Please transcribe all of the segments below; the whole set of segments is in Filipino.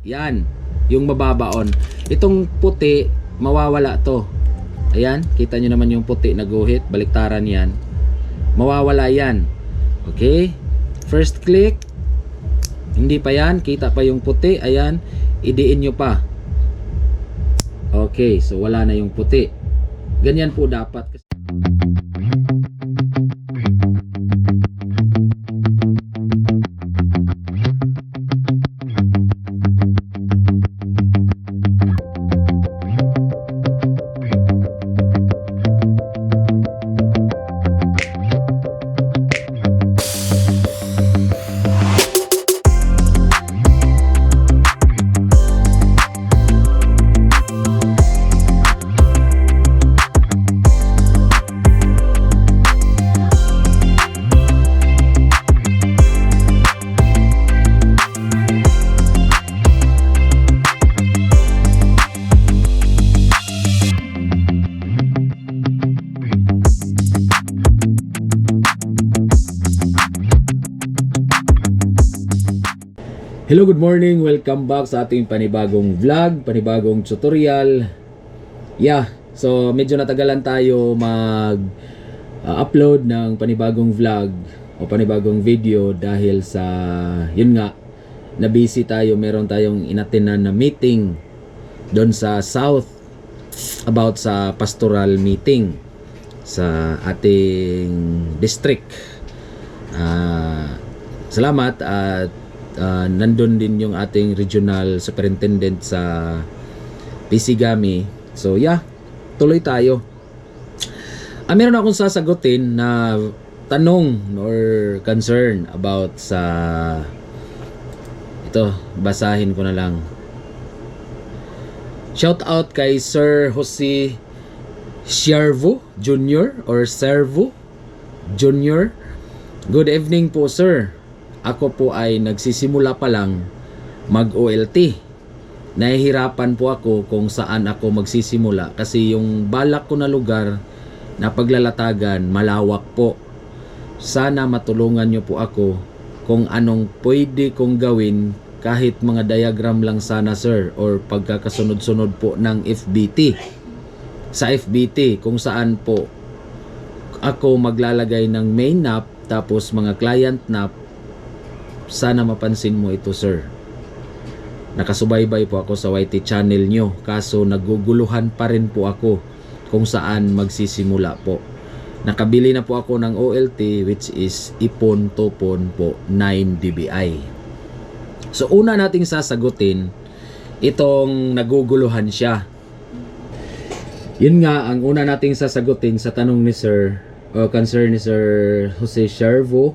Yan, yung mababaon. Itong puti, mawawala to. Ayan, kita nyo naman yung puti na guhit, baliktaran yan. Mawawala yan. Okay? First click. Hindi pa yan, kita pa yung puti. Ayan, idiin nyo pa. Okay, so wala na yung puti. Ganyan po dapat. Hello, good morning. Welcome back sa ating panibagong vlog, panibagong tutorial. Yeah, so medyo natagalan tayo mag uh, ng panibagong vlog o panibagong video dahil sa yun nga na busy tayo, meron tayong inatinan na meeting doon sa South about sa pastoral meeting sa ating district. Ah, salamat at uh, nandun din yung ating regional superintendent sa Pisigami. So yeah, tuloy tayo. Ah, meron akong sasagutin na tanong or concern about sa ito, basahin ko na lang. Shout out kay Sir Jose Siervo Jr. or Servo Jr. Good evening po sir. Ako po ay nagsisimula pa lang mag-OLT. Nahihirapan po ako kung saan ako magsisimula kasi yung balak ko na lugar na paglalatagan malawak po. Sana matulungan niyo po ako kung anong pwede kong gawin kahit mga diagram lang sana sir or pagkakasunod-sunod po ng FBT. Sa FBT kung saan po ako maglalagay ng main nap tapos mga client nap sana mapansin mo ito sir. Nakasubaybay po ako sa YT channel nyo. Kaso naguguluhan pa rin po ako kung saan magsisimula po. Nakabili na po ako ng OLT which is Ipon Topon po 9 dBi so una nating sasagutin itong naguguluhan siya. Yun nga ang una nating sasagutin sa tanong ni sir o concern ni sir Jose Shervo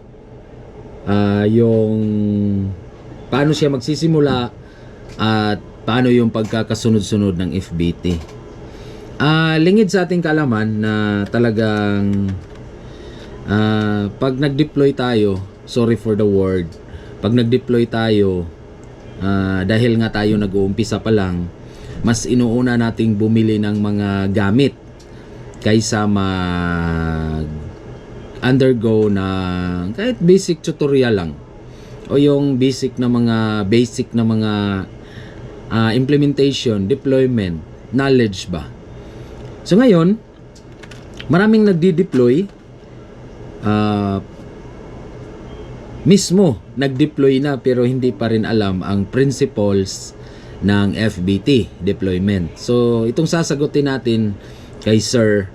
ah yung paano siya magsisimula at paano yung pagkakasunod-sunod ng FBT. Ah, lingid sa ating kalaman na talagang ah, pag nag-deploy tayo, sorry for the word, pag nag-deploy tayo ah, dahil nga tayo nag-uumpisa pa lang, mas inuuna nating bumili ng mga gamit kaysa mag undergo na kahit basic tutorial lang o yung basic na mga basic na mga ah, implementation, deployment, knowledge ba. So ngayon, maraming nagdi-deploy ah, mismo nag-deploy na pero hindi pa rin alam ang principles ng FBT deployment. So itong sasagutin natin kay Sir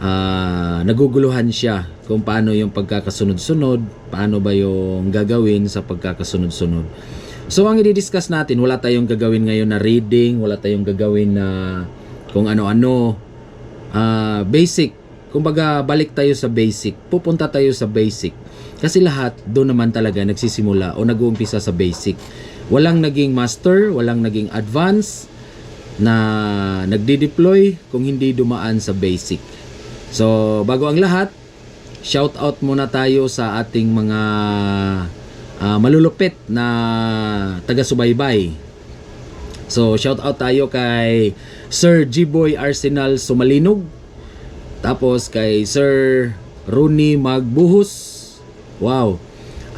ah, naguguluhan siya kung paano yung pagkakasunod-sunod, paano ba yung gagawin sa pagkakasunod-sunod. So ang i-discuss natin, wala tayong gagawin ngayon na reading, wala tayong gagawin na kung ano-ano. Ah, basic. Kumbaga balik tayo sa basic. Pupunta tayo sa basic. Kasi lahat doon naman talaga nagsisimula o nag-uumpisa sa basic. Walang naging master, walang naging advance na nagdi-deploy kung hindi dumaan sa basic. So, bago ang lahat, shout out muna tayo sa ating mga ah, malulupit na taga-subaybay. So, shout out tayo kay Sir G-Boy Arsenal Sumalinog. Tapos kay Sir Rooney Magbuhos. Wow.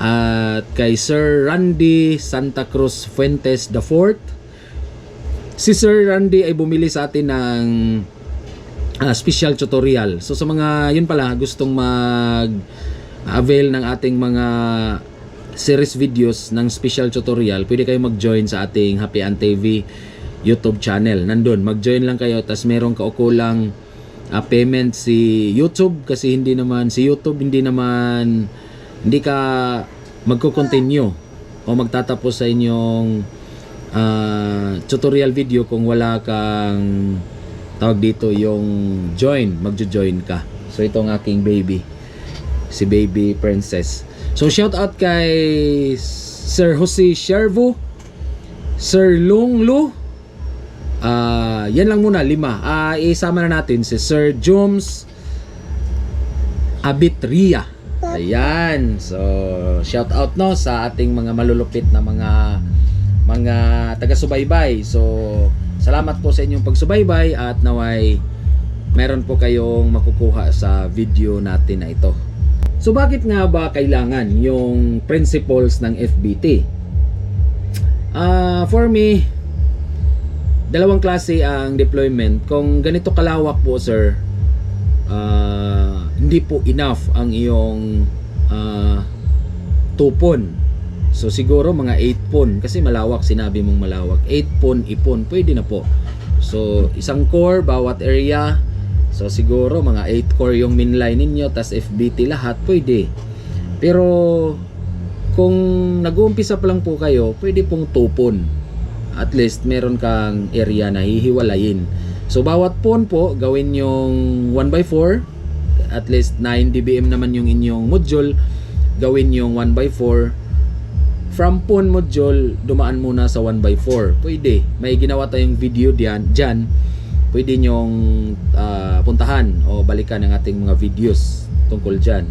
At kay Sir Randy Santa Cruz Fuentes IV. Si Sir Randy ay bumili sa atin ng ah, special tutorial. So sa mga yun pala gustong mag avail ng ating mga series videos ng special tutorial, pwede kayo mag-join sa ating Happy An TV YouTube channel. Nandun, mag-join lang kayo tas merong kaukulang ah, payment si YouTube kasi hindi naman si YouTube hindi naman hindi ka magko-continue o magtatapos sa inyong ah, tutorial video kung wala kang tawag dito yung join, magjo-join ka. So ito ang aking baby, si baby princess. So shout out kay Sir Jose Shervo, Sir Lung Lu, Ah, yan lang muna, lima. Ah, isama na natin si Sir Joms Abitria. Ayan. So, shout out no sa ating mga malulupit na mga mga taga-subaybay. So, salamat po sa inyong pagsubaybay at naway meron po kayong makukuha sa video natin na ito. So, bakit nga ba kailangan yung principles ng FBT? Ah, for me, dalawang klase ang deployment. Kung ganito kalawak po, sir, ah, hindi po enough ang iyong ah, tupon. So siguro mga 8 pon kasi malawak sinabi mong malawak. 8 pon ipon pwede na po. So isang core bawat area. So siguro mga 8 core yung mainline ninyo tas FBT lahat pwede. Pero kung nag-uumpisa pa lang po kayo, pwede pong tupon at least meron kang area na hihiwalayin. So bawat pon po gawin yung 1x4 at least 9 dBm naman yung inyong module gawin yung 1x4 from pon module dumaan muna sa 1x4 pwede may ginawa tayong video diyan dyan pwede nyong ah, puntahan o balikan ang ating mga videos tungkol dyan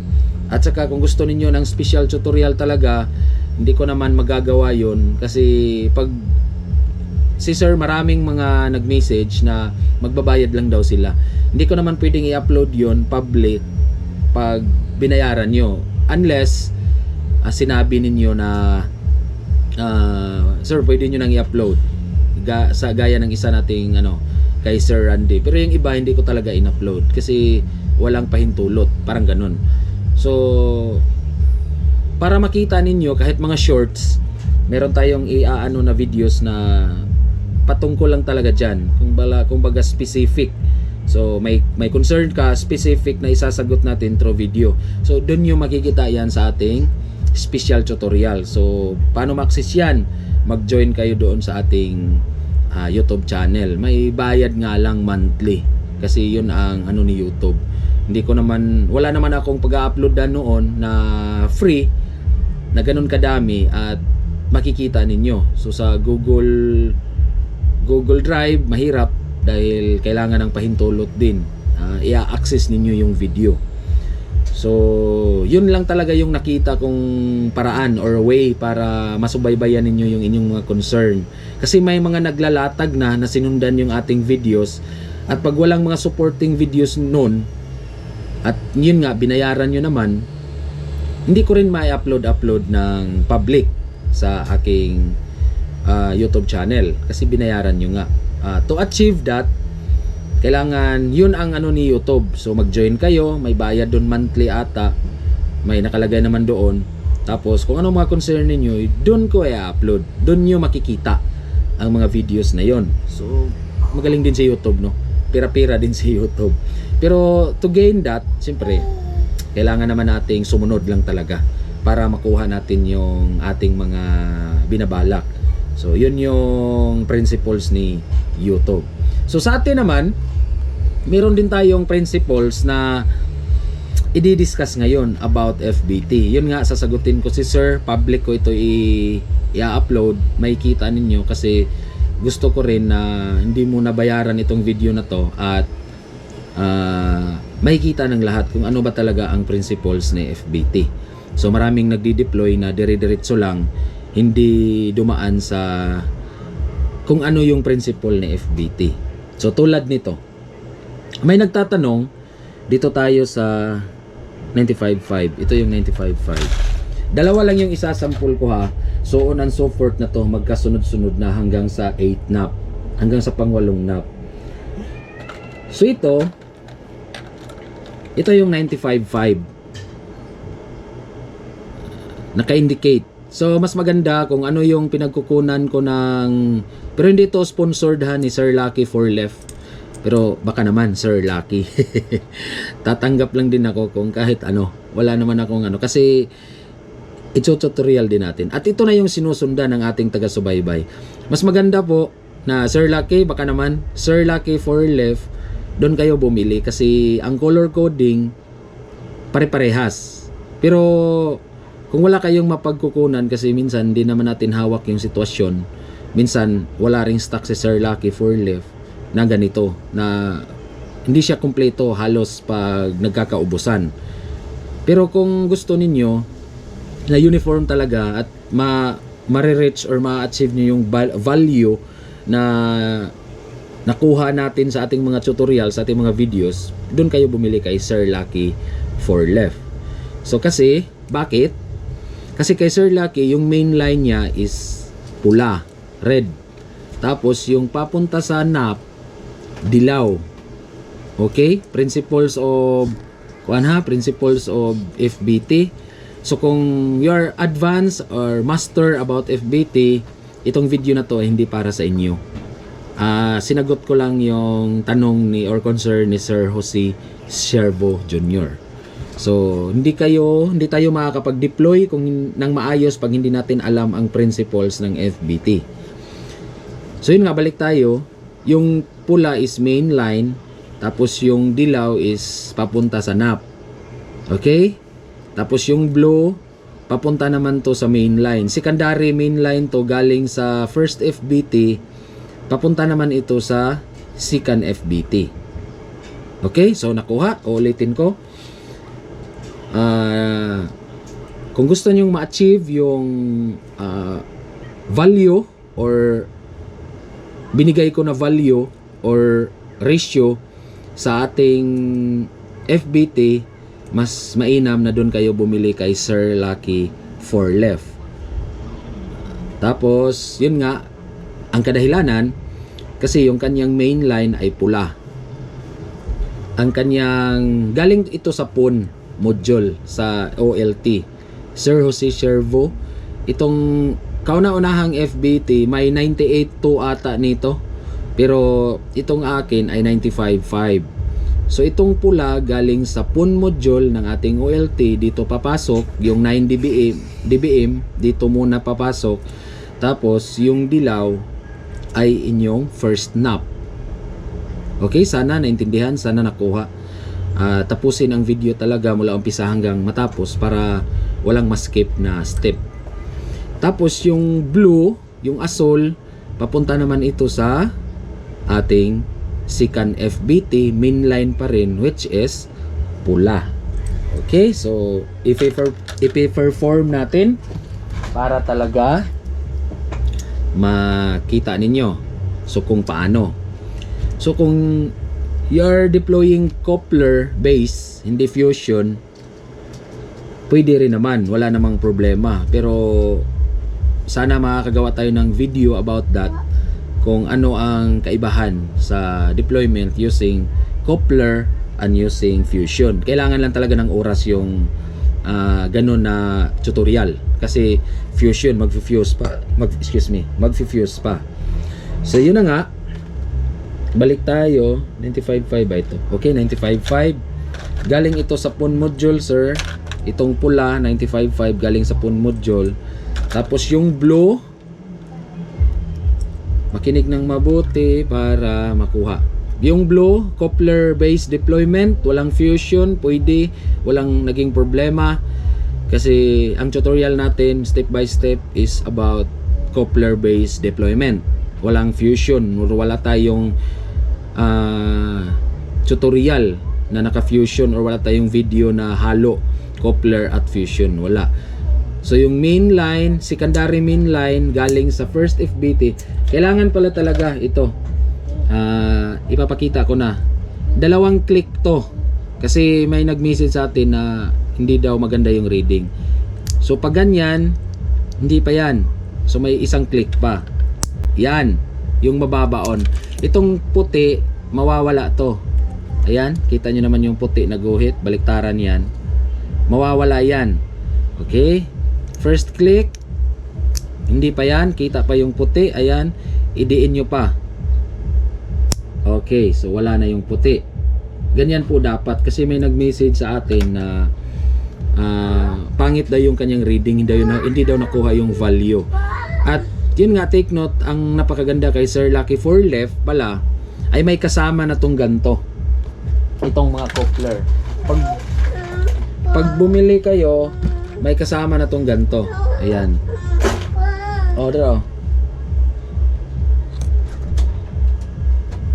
at saka kung gusto ninyo ng special tutorial talaga hindi ko naman magagawa yon kasi pag si sir maraming mga nag-message na magbabayad lang daw sila. Hindi ko naman pwedeng i-upload yon public pag binayaran nyo. Unless ah, sinabi ninyo na ah, sir pwede nyo nang i-upload Ga- sa gaya ng isa nating ano kay Sir Randy. Pero yung iba hindi ko talaga in-upload kasi walang pahintulot, parang ganun. So para makita ninyo kahit mga shorts, meron tayong iaano na videos na patungkol lang talaga diyan. Kung bala kung baga specific. So may may concern ka specific na isasagot natin through video. So doon yung makikita yan sa ating special tutorial. So paano ma-access yan? Mag-join kayo doon sa ating ah, YouTube channel. May bayad nga lang monthly kasi yun ang ano ni YouTube. Hindi ko naman wala naman akong pag-upload na noon na free na ganun kadami at makikita ninyo. So sa Google Google Drive mahirap dahil kailangan ng pahintulot din. Ah, i-access ninyo yung video. So, yun lang talaga yung nakita kong paraan or way para masubaybayan ninyo yung inyong mga concern. Kasi may mga naglalatag na na sinundan yung ating videos. At pag walang mga supporting videos nun at yun nga binayaran nyo naman hindi ko rin ma-upload upload ng public sa aking ah, YouTube channel. Kasi binayaran nyo nga. Ah, to achieve that kailangan yun ang ano ni YouTube. So mag-join kayo may bayad doon monthly ata may nakalagay naman doon. Tapos kung ano mga concern ninyo doon ko i-upload. Doon nyo makikita ang mga videos na yon so magaling din sa YouTube no? Pira-pira din sa YouTube. Pero to gain that siyempre kailangan naman nating sumunod lang talaga para makuha natin yung ating mga binabalak. So yun yung principles ni YouTube so sa atin naman meron din tayong principles na i-discuss ngayon about FBT. Yun nga, sasagutin ko si Sir. Public ko ito i-upload. May kita ninyo kasi gusto ko rin na hindi mo nabayaran itong video na to at ah, makikita ng lahat kung ano ba talaga ang principles ni FBT. So maraming nagdi-deploy na dire-diretso lang hindi dumaan sa kung ano yung principle ni FBT. So tulad nito, may nagtatanong dito tayo sa 95.5. Ito yung 95.5. Dalawa lang yung isasample ko ha. So on and so forth na to magkasunod-sunod na hanggang sa 8 nap. Hanggang sa pangwalong nap. So ito, ito yung 95.5. Naka-indicate. So mas maganda kung ano yung pinagkukunan ko ng pero hindi to sponsored ha ni Sir Lucky for left. Pero baka naman Sir Lucky. Tatanggap lang din ako kung kahit ano. Wala naman akong ano kasi ito tutorial din natin. At ito na yung sinusundan ng ating taga-subaybay. Mas maganda po na Sir Lucky, baka naman, Sir Lucky for left, doon kayo bumili kasi ang color coding pare-parehas. Pero kung wala kayong mapagkukunan kasi minsan hindi naman natin hawak yung sitwasyon, minsan wala ring stock si Sir Lucky for left na ganito na hindi siya kumpleto halos pag nagkakaubusan. Pero kung gusto ninyo na uniform talaga at ma ma-reach or ma-achieve nyo yung val- value na nakuha natin sa ating mga tutorials, sa ating mga videos, doon kayo bumili kay Sir Lucky for left. So kasi, bakit? Kasi kay Sir Lucky, yung main line niya is pula, red. Tapos yung papunta sa nap, dilaw. Okay? Principles of kuan ha, principles of FBT. So kung you're advanced or master about FBT, itong video na to hindi para sa inyo. Ah, sinagot ko lang yung tanong ni or concern ni Sir Jose Siervo Jr. So, hindi kayo, hindi tayo makakapag-deploy kung nang maayos pag hindi natin alam ang principles ng FBT. So, yun nga, balik tayo. Yung pula is main line, tapos yung dilaw is papunta sa nap. Okay? Tapos yung blue, papunta naman to sa main line. Secondary main line to galing sa first FBT, papunta naman ito sa second FBT. Okay? So, nakuha. Uulitin ko. Ah, kung gusto nyong ma-achieve yung ah, value or binigay ko na value or ratio sa ating FBT, mas mainam na doon kayo bumili kay Sir Lucky for left. Tapos, yun nga, ang kadahilanan, kasi yung kanyang main line ay pula. Ang kanyang, galing ito sa PUN module sa OLT. Sir Jose Shervo, itong kauna-unahang FBT, may 98.2 ata nito. Pero itong akin ay 95.5. So itong pula galing sa PUN module ng ating OLT dito papasok yung 9 dBm, dBm dito muna papasok tapos yung dilaw ay inyong first nap. Okay, sana naintindihan, sana nakuha. Ah, tapusin ang video talaga mula umpisa hanggang matapos para walang ma-skip na step. Tapos yung blue, yung asol, papunta naman ito sa ating second FBT mainline pa rin which is pula. Okay, so ipe-perform natin para talaga makita ninyo so kung paano. So kung you're deploying coupler base, hindi fusion, pwede rin naman, wala namang problema. Pero sana makakagawa tayo ng video about that kung ano ang kaibahan sa deployment using coupler and using fusion. Kailangan lang talaga ng oras yung ah, ganun na tutorial kasi fusion mag-fuse pa mag excuse me mag-fuse pa so yun na nga balik tayo. 95.5 ba ito? Okay 95.5 galing ito sa PUN module sir. Itong pula 95.5 galing sa PUN module. Tapos yung blue makinig ng mabuti para makuha. Yung blue coupler based deployment walang fusion pwede walang naging problema. Kasi ang tutorial natin step by step is about coupler based deployment. Walang fusion wala tayong ah, tutorial na naka fusion or wala tayong video na halo coupler at fusion wala So yung main line, secondary main line galing sa first FBT, kailangan pala talaga ito. Ah, ipapakita ko na. Dalawang click to. Kasi may nag-message sa atin na hindi daw maganda yung reading. So pag ganyan, hindi pa yan. So may isang click pa. Yan, yung mababaon. Itong puti, mawawala to. Ayan, kita nyo naman yung puti na guhit, baliktaran yan. Mawawala yan. Okay? First click, hindi pa yan, kita pa yung puti, ayan, idiin nyo pa. Okay, so wala na yung puti. Ganyan po dapat kasi may nag-message sa atin na ah, pangit daw yung kanyang reading, hindi daw, hindi daw nakuha yung value. At yun nga, take note, ang napakaganda kay Sir Lucky for left pala, ay may kasama na tong ganto. Itong mga coupler. Pag, pag bumili kayo, may kasama na tong ganto. Ayan. O, dito.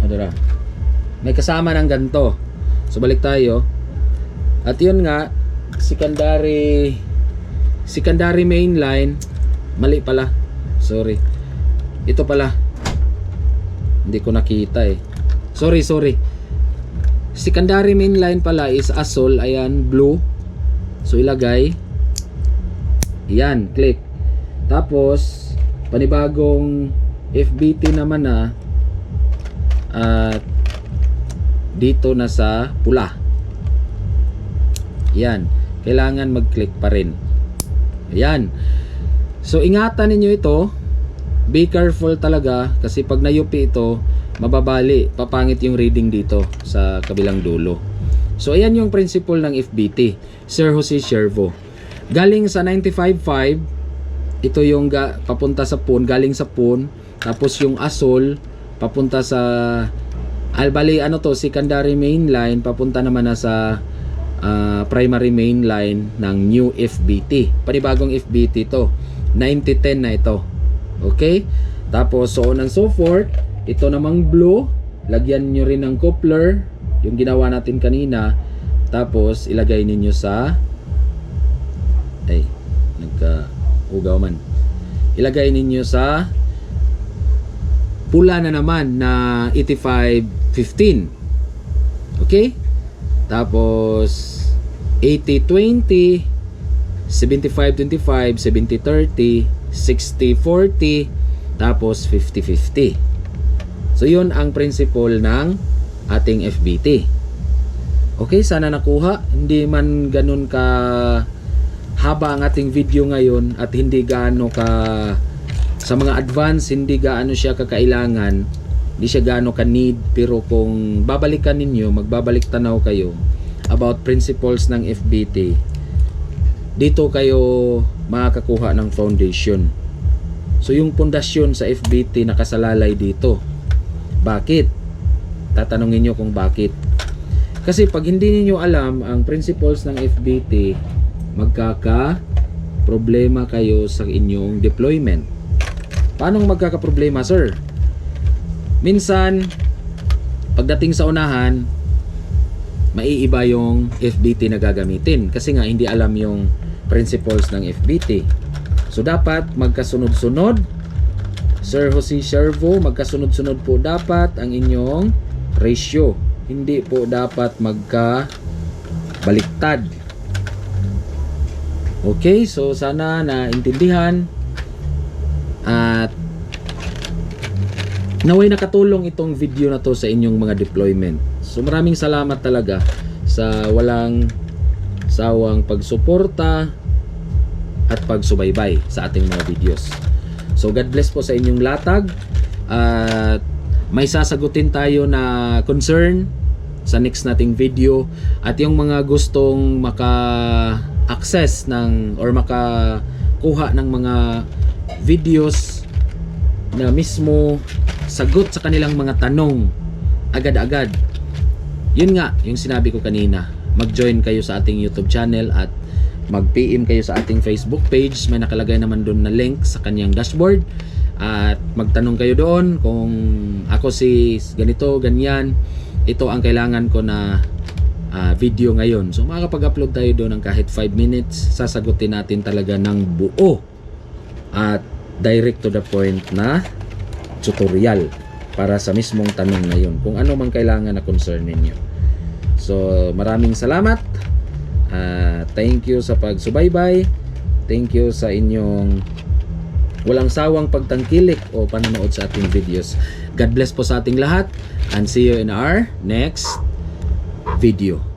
O. May kasama ng ganto. So, balik tayo. At yun nga, secondary secondary main line mali pala sorry ito pala hindi ko nakita eh sorry sorry secondary main line pala is asol ayan blue so ilagay yan click tapos panibagong FBT naman na at dito na sa pula yan. Kailangan mag-click pa rin. Ayan. So, ingatan ninyo ito. Be careful talaga kasi pag nayupi ito, mababali. Papangit yung reading dito sa kabilang dulo. So, ayan yung principle ng FBT. Sir Jose Shervo. Galing sa 95.5, ito yung papunta sa PUN, galing sa PUN. Tapos yung ASOL, papunta sa Albali, ano to, secondary main line, papunta naman na sa ah, primary main line ng new FBT. Panibagong FBT to. 9010 na ito. Okay? Tapos so on and so forth. Ito namang blue. Lagyan nyo rin ng coupler. Yung ginawa natin kanina. Tapos ilagay ninyo sa ay nagka ugaw man. Ilagay ninyo sa pula na naman na 8515. Okay? Tapos 80-20, 75-25, 70-30, 60-40, tapos 50-50. So yun ang principle ng ating FBT. Okay, sana nakuha. Hindi man ganun ka haba ang ating video ngayon at hindi gaano ka sa mga advance hindi gaano siya kakailangan hindi siya gaano ka need pero kung babalikan ninyo magbabalik tanaw kayo about principles ng FBT dito kayo makakakuha ng foundation. So yung pundasyon sa FBT nakasalalay dito. Bakit? tatanungin nyo kung bakit. Kasi pag hindi niyo alam ang principles ng FBT magkaka problema kayo sa inyong deployment. Paano magkaka problema sir? minsan pagdating sa unahan maiiba yung FBT na gagamitin. Kasi nga hindi alam yung principles ng FBT. So dapat magkasunod-sunod. Sir Jose Servo, magkasunod-sunod po dapat ang inyong ratio. Hindi po dapat magka baliktad. Okay, so sana naintindihan at naway nakatulong itong video na to sa inyong mga deployment. So maraming salamat talaga sa walang sawang pagsuporta at pagsubaybay sa ating mga videos. So God bless po sa inyong latag at may sasagutin tayo na concern sa next nating video at yung mga gustong maka-access ng or makakuha ng mga videos na mismo sagot sa kanilang mga tanong agad-agad. Yun nga, yung sinabi ko kanina, mag-join kayo sa ating YouTube channel at mag-PM kayo sa ating Facebook page. May nakalagay naman doon na link sa kanyang dashboard. At magtanong kayo doon kung ako si ganito, ganyan. Ito ang kailangan ko na ah, video ngayon. So makakapag-upload tayo doon ng kahit 5 minutes. Sasagutin natin talaga ng buo. At direct to the point na tutorial para sa mismong tanong na yun. Kung ano man kailangan na concern ninyo. So maraming salamat. Ah, thank you sa pagsubaybay Thank you sa inyong walang sawang pagtangkilik o panonood sa ating videos. God bless po sa ating lahat and see you in our next video.